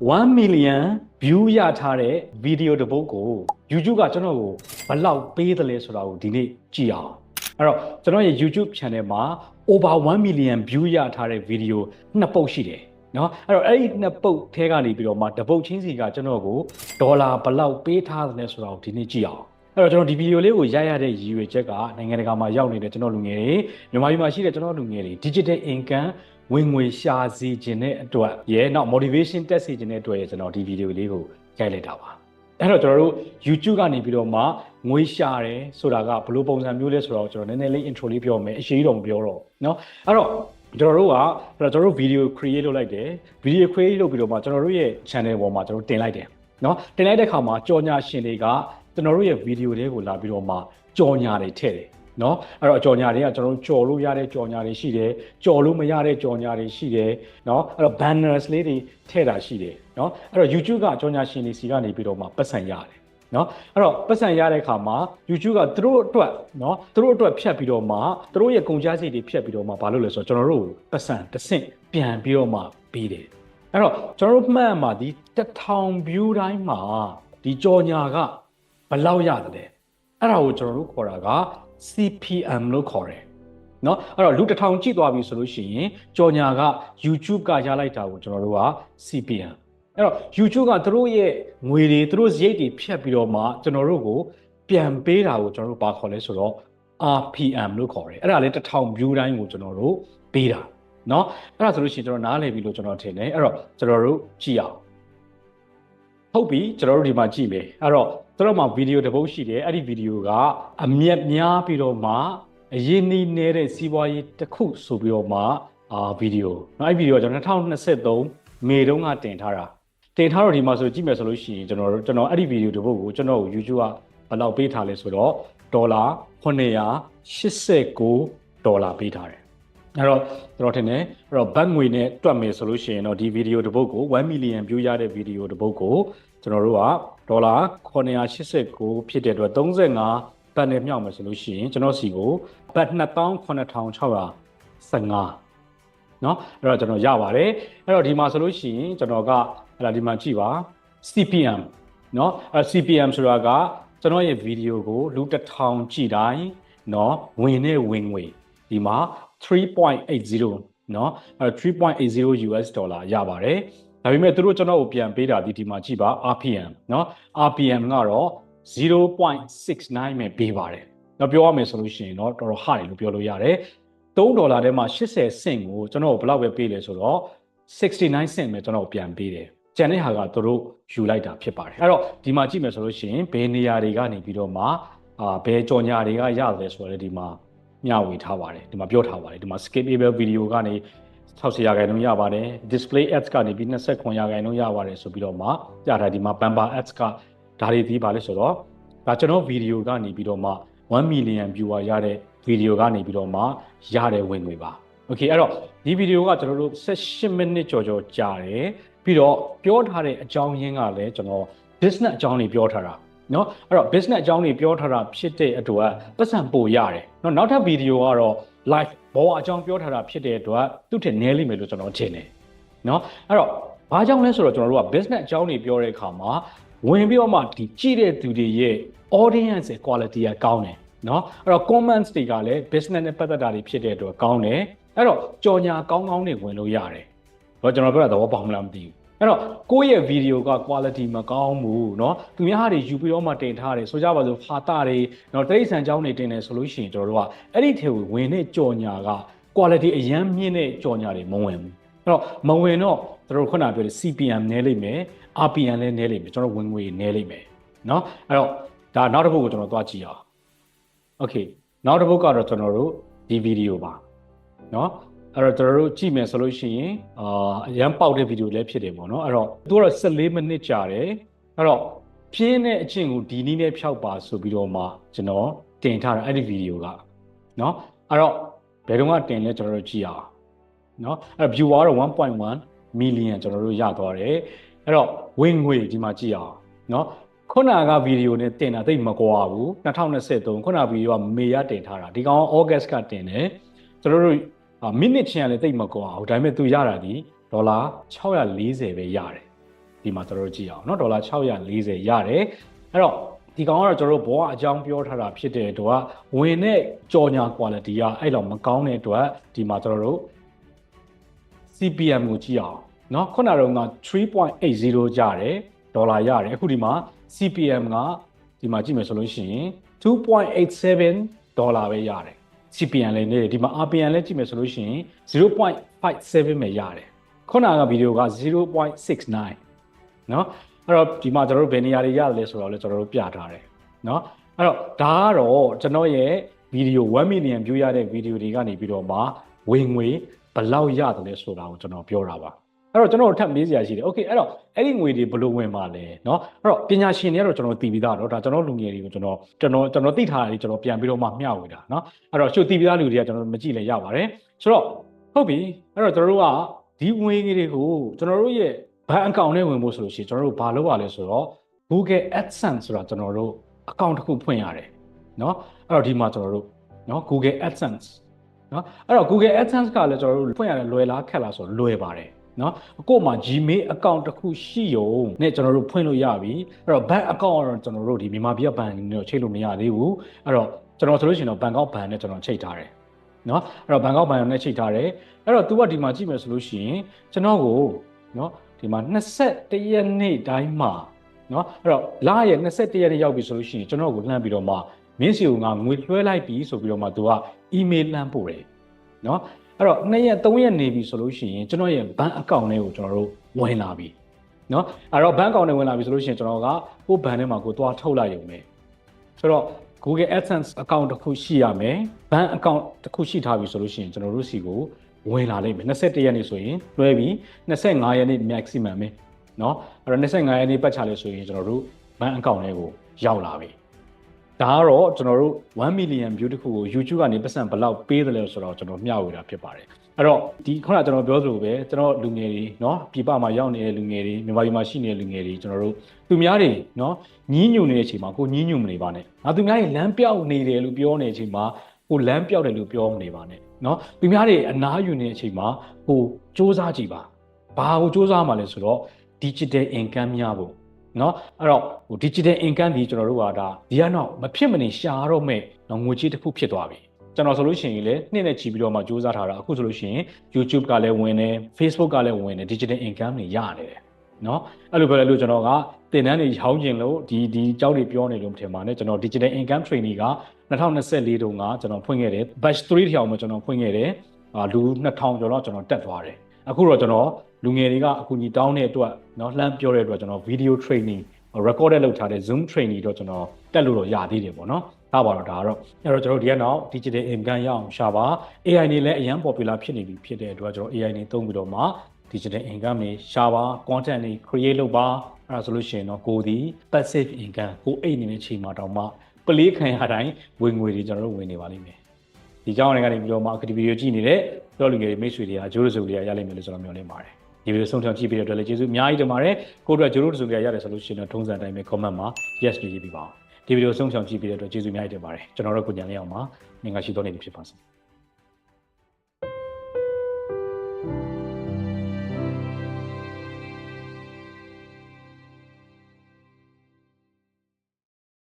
1 million view ရထားတဲ့ဗီဒီယိုတစ်ပုဒ်ကို YouTube ကကျွန်တော်ကိုဘယ်လောက်ပေးသလဲဆိုတာကိုဒီနေ့ကြည့်အောင်အဲ့တော့ကျွန်တော်ရဲ့ YouTube channel မှာ over 1 million view ရထားတဲ့ဗီဒီယိုနှစ်ပုတ်ရှိတယ်နော်အဲ့တော့အဲ့ဒီနှစ်ပုတ်ထဲကနေပြီးတော့မှတစ်ပုတ်ချင်းစီကကျွန်တော်ကိုဒေါ်လာဘယ်လောက်ပေးထားသလဲဆိုတာကိုဒီနေ့ကြည့်အောင်အဲ့တော့ကျွန်တော်ဒီဗီဒီယိုလေးကိုရရတဲ့ရည်ရွယ်ချက်ကနိုင်ငံတကာမှာရောက်နေတဲ့ကျွန်တော်လူငယ်တွေမြန်မာပြည်မှာရှိတဲ့ကျွန်တော်လူငယ်တွေ digital income ဝင်ငွေရှာစီခြင်းတဲ့အတွက်ရဲနောက် motivation တက်စီခြင်းတဲ့အတွက်ရဲကျွန်တော်ဒီဗီဒီယိုလေးကိုရိုက်လိုက်တာပါအဲ့တော့ကျွန်တော်တို့ YouTube ကနေပြီးတော့မှငွေရှာတယ်ဆိုတာကဘယ်လိုပုံစံမျိုးလဲဆိုတော့ကျွန်တော်နည်းနည်းလေး intro လေးပြောမယ်အရှိတော်မပြောတော့เนาะအဲ့တော့ကျွန်တော်တို့ကကျွန်တော်တို့ video create လုပ်လိုက်တယ် video create လုပ်ပြီးတော့မှကျွန်တော်တို့ရဲ့ channel ပေါ်မှာကျွန်တော်တင်လိုက်တယ်เนาะတင်လိုက်တဲ့အခါမှာကြော်ညာရှင်တွေကကျွန်တော်တို့ရဲ့ video တွေကိုလာပြီးတော့မှကြော်ညာတွေထည့်တယ် เนาะအဲ့တော့ကြော်ညာတွေကကျွန်တော်တို့ကြော်လို့ရတဲ့ကြော်ညာတွေရှိတယ်ကြော်လို့မရတဲ့ကြော်ညာတွေရှိတယ်เนาะအဲ့တော့ banners လေးတွေထည့်တာရှိတယ်เนาะအဲ့တော့ YouTube ကကြော်ညာရှင်တွေစီကနေပြီးတော့မှပတ်စံရတယ်เนาะအဲ့တော့ပတ်စံရတဲ့အခါမှာ YouTube ကသူတို့အတွက်เนาะသူတို့အတွက်ဖြတ်ပြီးတော့မှသူတို့ရဲ့ကုန်ကျစရိတ်တွေဖြတ်ပြီးတော့မှဘာလို့လဲဆိုတော့ကျွန်တော်တို့ပတ်စံတစ်ဆင့်ပြန်ပြီးတော့မှပြီးတယ်အဲ့တော့ကျွန်တော်တို့မှတ်မှာဒီ1000 view တိုင်းမှာဒီကြော်ညာကဘယ်လောက်ရတယ်လဲအဲ့ဒါကိုကျွန်တော်တို့ခေါ်တာက CPM လို့ခေါ်တယ်เนาะအဲ့တော့လူတစ်ထောင်ကြည့်သွားပြီဆိုလို့ရှိရင်ကြော်ညာက YouTube ကရလိုက်တာကိုကျွန်တော်တို့က CPM အဲ့တော့ YouTube ကသူတို့ရဲ့ငွေတွေသူတို့စရိတ်တွေဖြတ်ပြီးတော့မှကျွန်တော်တို့ကိုပြန်ပေးတာကိုကျွန်တော်တို့ဘာခေါ်လဲဆိုတော့ RPM လို့ခေါ်တယ်အဲ့ဒါလေးတစ်ထောင် view တိုင်းကိုကျွန်တော်တို့ပေးတာเนาะအဲ့ဒါဆိုလို့ရှိရင်ကျွန်တော်နားလည်ပြီလို့ကျွန်တော်ထင်တယ်အဲ့တော့ကျွန်တော်တို့ကြည့်အောင်ဟုတ်ပြီကျွန်တော်တို့ဒီမှာကြည့်မယ်အဲ့တော့ ကျွန်တော်မှာဗီဒီယိုတစ်ပုတ်ရှိတယ်အဲ့ဒီဗီဒီယိုကအမျက်များပြီးတော့မှအရင်နီးနေတဲ့စီးပွားရေးတစ်ခုဆိုပြီးတော့မှအာဗီဒီယိုเนาะအဲ့ဗီဒီယိုကကျွန်တော်2023မေတုန်းကတင်ထားတာတင်ထားတော့ဒီမှာဆိုကြည့်မယ်ဆိုလို့ရှိရင်ကျွန်တော်တို့ကျွန်တော်အဲ့ဒီဗီဒီယိုတစ်ပုတ်ကိုကျွန်တော်ကို YouTube ကဘယ်လောက်ပေးထားလဲဆိုတော့ဒေါ်လာ989ဒေါ်လာပေးထားတယ် အဲ့တော့ကျွန်တော်ထင်တယ်အဲ့တော့ဘတ်ငွေနဲ့တွက်မယ်ဆိုလို့ရှိရင်တော့ဒီဗီဒီယိုတစ်ပုတ်ကို1 million view ရတဲ့ဗီဒီယိုတစ်ပုတ်ကိုကျွန်တော်တို့ကဒေါ်လာ989ဖြစ်တဲ့အတွက်35ဘတ်နဲ့မြောက်မယ်ဆိုလို့ရှိရင်ကျွန်တော်စီကိုဘတ်28615เนาะအဲ့တော့ကျွန်တော်ရပါတယ်အဲ့တော့ဒီမှာဆိုလို့ရှိရင်ကျွန်တော်ကအဲ့ဒါဒီမှာကြည့်ပါ CPM เนาะအဲ့ CPM ဆိုတာကကျွန်တော်ရဲ့ဗီဒီယိုကိုလူတစ်ထောင်ကြည့်တိုင်းเนาะဝင်နဲ့ဝင်ငွေဒီမှာ 3.80เนาะအဲ့3.80 US ဒေါ်လာရပါတယ်ဒါပေမဲ့သူတို့ကျွန်တော်ကိုပြန်ပေးတာဒီဒီမှာကြည့်ပါ RPM เนาะ RPM ကတော့0.69ပဲပေးပါတယ်။တော့ပြောရမယ်ဆိုလို့ရှိရင်တော့တော်တော်ဟတယ်လို့ပြောလို့ရတယ်။3ဒေါ်လာထဲမှာ80 cent ကိုကျွန်တော်ဘယ်လောက်ပဲပေးလဲဆိုတော့69 cent ပဲကျွန်တော်ပြန်ပေးတယ်။ကျန်တဲ့ဟာကသူတို့ယူလိုက်တာဖြစ်ပါတယ်။အဲ့တော့ဒီမှာကြည့်မယ်ဆိုလို့ရှိရင်ဘယ်နေရာတွေကနေပြီးတော့မှအာဘယ်ကြော်ညာတွေကရတယ်ဆိုတော့လေဒီမှာ မျှဝေထားပါတယ်ဒီမှာပြောထားပါတယ်ဒီမှာ skippable video ကနေ60ရာခိုင်နှုန်းရပါတယ် display ads ကနေပြီး29ရာခိုင်နှုန်းရပါတယ်ဆိုပြီးတော့မှပြထားဒီမှာ bumper ads ကဒါတွေဒီပါလဲဆိုတော့ဒါကျွန်တော်ဗီဒီယိုကနေပြီးတော့မှ1 million viewer ရတဲ့ဗီဒီယိုကနေပြီးတော့မှရတဲ့ဝင်ငွေပါโอเคအဲ့တော့ဒီဗီဒီယိုကကျွန်တော်တို့18မိနစ်ကျော်ကျော်ကြာတယ်ပြီးတော့ပြောထားတဲ့အကြောင်းရင်းကလည်းကျွန်တော် business အကြောင်းတွေပြောထားတာ เนาะအဲ့တော့ business အကြောင်းတွေပြောထားတာဖြစ်တဲ့အတွက်ပတ်စံပို့ရတယ်เนาะနောက်ထပ်ဗီဒီယိုကတော့ live ဘောအကြောင်းပြောထားတာဖြစ်တဲ့အတွက်သူ့ထက်နည်းလိမ့်မယ်လို့ကျွန်တော်ထင်တယ်เนาะအဲ့တော့ဘာကြောင့်လဲဆိုတော့ကျွန်တော်တို့က business အကြောင်းတွေပြောတဲ့အခါမှာဝင်ပြီးတော့မှဒီကြည့်တဲ့သူတွေရဲ့ audience ရဲ့ quality ကကောင်းတယ်เนาะအဲ့တော့ comments တွေကလည်း business နဲ့ပတ်သက်တာတွေဖြစ်တဲ့အတွက်ကောင်းတယ်အဲ့တော့ကြော်ညာကောင်းကောင်းတွေဝင်လို့ရတယ်တော့ကျွန်တော်ပြောတာတော့ဘောင်းမလားမသိဘူး အဲ့တော့ကိုယ့်ရဲ့ဗီဒီယိုက quality မကောင်းဘူးเนาะသူများဟာတွေယူပြီးတော့မှတင်ထားတယ်ဆိုကြပါစို့ဟာတာတွေเนาะတရိတ်ဆန်เจ้าတွေတင်တယ်ဆိုလို့ရှိရင်ကျွန်တော်တို့ကအဲ့ဒီထဲကိုဝင်တဲ့ကြော်ညာက quality အရန်မြင့်တဲ့ကြော်ညာတွေမဝင်ဘူးအဲ့တော့မဝင်တော့တို့ခုနပြောတဲ့ CPM နည်းလိမ့်မယ် RPM လည်းနည်းလိမ့်မယ်ကျွန်တော်ဝင်ငွေနည်းလိမ့်မယ်เนาะအဲ့တော့ဒါနောက်တစ်ပုဒ်ကိုကျွန်တော်သွားကြည့်အောင် Okay နောက်တစ်ပုဒ်ကတော့ကျွန်တော်တို့ဒီဗီဒီယိုပါเนาะ အဲ့တော့ကျွန်တော်တို့ကြည့်မယ်ဆိုလို့ရှိရင်အာအရန်ပေါက်တဲ့ဗီဒီယိုလည်းဖြစ်တယ်ပေါ့နော်အဲ့တော့သူကတော့14မိနစ်ကြာတယ်အဲ့တော့ပြင်းတဲ့အချင်းကိုဒီနည်းနဲ့ဖျောက်ပါဆိုပြီးတော့မှကျွန်တော်တင်ထားတာအဲ့ဒီဗီဒီယိုကနော်အဲ့တော့ဘယ်တော့မှတင်လဲကျွန်တော်တို့ကြည့်အောင်နော်အဲ့တော့ viewer တော့1.1 million ကျွန်တော်တို့ရသွားတယ်အဲ့တော့ဝင်ငွေဒီမှာကြည့်အောင်နော်ခုနကဗီဒီယိုနဲ့တင်တာတိတ်မကွာဘူး2023ခုနဗီဒီယိုကမေရတင်ထားတာဒီကောင်ဩဂတ်စ်ကတင်တယ်ကျွန်တော်တို့ မိနစ်ချင်းကလည်းတိတ်မကွာဘူးဒါပေမဲ့သူရတာဒီဒေါ်လာ640ပဲရတယ် ဒီမှာကျွန်တော်တို့ကြည့်အောင်เนาะဒေါ်လာ640ရတယ်အဲ့တော့ဒီကောင်ကတော့ကျွန်တော်တို့ဘောကအကြောင်းပြောထားတာဖြစ်တဲ့အတွက်ဝင်တဲ့ကြော်ညာ quality ကအဲ့လောက်မကောင်းတဲ့အတွက်ဒီမှာကျွန်တော်တို့ CPM ကိုကြည့်အောင်เนาะခုနကတော့က3.80ကြတယ်ဒေါ်လာရတယ်အခုဒီမှာ CPM ကဒီမှာကြည့်မယ်ဆိုလို့ရှိရင်2.87ဒေါ်လာပဲရတယ် CPM လည်းနေတယ်ဒီမှာ RPM လည်းကြည့်မယ်ဆိုလို့ရှိရင်0.57ပဲရတယ်ခုနကဗီဒီယိုက0.69เนาะအဲ့တော့ဒီမှာကျွန်တော်တို့ဘယ်နေရာတွေရလဲဆိုတော့လည်းကျွန်တော်တို့ပြထားတယ်เนาะအဲ့တော့ဒါကတော့ကျွန်တော်ရဲ့ဗီဒီယို1 million view ရတဲ့ဗီဒီယိုတွေကနေပြီးတော့မှဝင်ငွေဘယ်လောက်ရတယ်လဲဆိုတာကိုကျွန်တော်ပြောတာပါ အဲ့တော့ကျွန်တော်ထပ်မေးစရာရှိတယ်โอเคအဲ့တော့အဲ့ဒီငွေတွေဘယ်လိုဝင်ပါလဲเนาะအဲ့တော့ပညာရှင်တွေကတော့ကျွန်တော်သိပြီးသားတော့ဒါကျွန်တော်လူငယ်တွေကိုကျွန်တော်ကျွန်တော်ကျွန်တော်သိထားတာတွေကျွန်တော်ပြန်ပြီးတော့မှမျှဝေတာเนาะအဲ့တော့ရှုပ်သိပြီးသားလူတွေကကျွန်တော်မကြည့်လဲရပါတယ်ဆိုတော့ဟုတ်ပြီအဲ့တော့ကျွန်တော်တို့ကဒီငွေတွေကိုကျွန်တော်တို့ရဲ့ဘဏ်အကောင့်ထဲဝင်ဖို့ဆိုလို့ရှိရင်ကျွန်တော်တို့ဘာလုပ်ရလဲဆိုတော့ Google AdSense ဆိုတာကျွန်တော်တို့အကောင့်တစ်ခုဖွင့်ရတယ်เนาะအဲ့တော့ဒီမှာကျွန်တော်တို့เนาะ Google AdSense เนาะအဲ့တော့ Google AdSense ကလည်းကျွန်တော်တို့ဖွင့်ရတယ်လွယ်လားခက်လားဆိုတော့လွယ်ပါတယ် နော်ကို့မှာ Gmail account တစ်ခုရှိရုံနဲ့ကျွန်တော်တို့ဖွင့်လို့ရပြီအဲ့တော့ bank account ကတော့ကျွန်တော်တို့ဒီမြန်မာပြည်ဘဏ်နဲ့ချိတ်လို့မရသေးဘူးအဲ့တော့ကျွန်တော်ဆိုလို့ရှိရင်တော့ bank account ဘဏ်နဲ့ကျွန်တော်ချိတ်ထားတယ်နော်အဲ့တော့ bank account ဘဏ်နဲ့ချိတ်ထားတယ်အဲ့တော့ तू ကဒီမှာကြည့်မယ်ဆိုလို့ရှိရင်ကျွန်တော်ကိုနော်ဒီမှာ21ရက်နေ့တိုင်းမှာနော်အဲ့တော့လရဲ့21ရက်နေ့ရောက်ပြီဆိုလို့ရှိရင်ကျွန်တော်ကိုလှမ်းပြီးတော့မှမင်းစီကငါငွေလွှဲလိုက်ပြီဆိုပြီးတော့မှ तू ကအီးမေးလ်လမ်းပို့တယ်နော် အဲ့တော့2ရက်3ရက်နေပြီဆိုလို့ရှိရင်ကျွန်တော်ရဲ့ဘဏ်အကောင့်ထဲကိုကျွန်တော်တို့ဝင်လာပြီเนาะအဲ့တော့ဘဏ်အကောင့်ထဲဝင်လာပြီဆိုလို့ရှိရင်ကျွန်တော်ကကိုယ့်ဘဏ်ထဲမှာကိုသွားထုတ်လိုက်ရုံပဲဆိုတော့ Google AdSense account တစ်ခုရှိရမယ်ဘဏ် account တစ်ခုရှိထားပြီဆိုလို့ရှိရင်ကျွန်တော်တို့စီကိုဝင်လာလိမ့်မယ်21ရက်နေ့ဆိုရင်လွှဲပြီး25ရက်နေ့ maximum ပဲเนาะအဲ့တော့25ရက်နေ့ပတ်ချလဲဆိုရင်ကျွန်တော်တို့ဘဏ် account ထဲကိုရောက်လာပြီ ဒါကတော့ကျွန်တော်တို့1 million view တစ်ခုကို YouTube ကနေပတ်စံဘယ်လောက်ပေးတယ်လဲဆိုတော့ကျွန်တော်မျှဝေတာဖြစ်ပါတယ်အဲ့တော့ဒီခုနကကျွန်တော်ပြောသလိုပဲကျွန်တော်လူငယ်တွေเนาะပြည်ပမှာရောက်နေတဲ့လူငယ်တွေမြန်မာပြည်မှာရှိနေတဲ့လူငယ်တွေကျွန်တော်တို့သူများတွေเนาะညီးညွနေတဲ့အချိန်မှာကိုညီးညွမနေပါနဲ့။နောက်သူများတွေလမ်းပြောက်နေတယ်လို့ပြောနေတဲ့အချိန်မှာကိုလမ်းပြောက်တယ်လို့ပြောမနေပါနဲ့เนาะသူများတွေအနားယူနေတဲ့အချိန်မှာကိုစူးစမ်းကြည့်ပါ။ဘာကိုစူးစမ်းမှလဲဆိုတော့ digital income များဖို့ เนาะအဲ့တော့ဟို digital income ဒီကျွန်တော်တို့ကဒါဒီကတော့မဖြစ်မနေရှာတော့မဲ့ငွေကြေးတစ်ခုဖြစ်သွားပြီ။ကျွန်တော်ဆိုလို့ရှိရင်လေနှစ်နဲ့ချီပြီးတော့မှစူးစမ်းထားတာအခုဆိုလို့ရှိရင် YouTube ကလည်းဝင်တယ် Facebook ကလည်းဝင်တယ် digital income တွေရနေတယ်เนาะအဲ့လိုပဲလို့ကျွန်တော်ကတင်တန်းတွေဟောင်းကျင်လို့ဒီဒီအကြောင်းတွေပြောနေလို့မထင်ပါနဲ့ကျွန်တော် digital income training က2024တုန်းကကျွန်တော်ဖွင့်ခဲ့တယ် batch 3ထောင်မှာကျွန်တော်ဖွင့်ခဲ့တယ်အာလူ2000ကျော်တော့ကျွန်တော်တက်သွားတယ်အခုတော့ကျွန်တော် လူငယ်တွေကအကူအညီတောင်းတဲ့အတွက်เนาะလှမ်းပြောတဲ့အတွက်ကျွန်တော် video training recorded လုပ်ထားတဲ့ Zoom training တော့ကျွန်တော်တက်လို့တော့ရသေးတယ်ပေါ့နော်ထားပါတော့ဒါကတော့အဲ့တော့ကျွန်တော်ဒီကနောက် digital income ရအောင်ရှာပါ AI နေလည်းအရန် popular ဖြစ်နေပြီဖြစ်တဲ့အတွက်ကျွန်တော် AI နေသုံးပြီးတော့မှ digital income တွေရှာပါ content တွေ create လုပ်ပါအဲ့ဒါဆိုလို့ရှိရင်တော့ကိုဒီ passive income ကိုအိတ်နေတဲ့ချိန်မှာတောင်မှပလေးခံရတိုင်းဝင်ငွေတွေကျွန်တော်တို့ဝင်နေပါလိမ့်မယ်ဒီကြောင်းတွေကနေပြီးတော့မှအခုဒီဗီဒီယိုကြည့်နေတဲ့တော့လူငယ်တွေမိတ်ဆွေတွေကအကျိုးစုတွေကရလိမ့်မယ်လို့ကျွန်တော်မျှော်လင့်ပါတယ် ဒီဗီဒီယိုဆုံးဖြတ်ကြည့်ပြီးတဲ့အတွက်လည်းကျေးဇူးအများကြီးတင်ပါတယ်ကိုတို့ကကျိုးတို့စုတွေကရတယ်ဆိုလို့ရှိရင်တော့ထုံးစံတိုင်းပဲ comment မှာ yes ရေးပြီးပါအောင်ဒီဗီဒီယိုဆုံးဖြတ်ကြည့်ပြီးတဲ့အတွက်ကျေးဇူးအများကြီးတင်ပါတယ်ကျွန်တော်တို့ကိုညံလေးအောင်ပါငင်္ဂရှိတော်နေပြီဖြစ်ပါစေ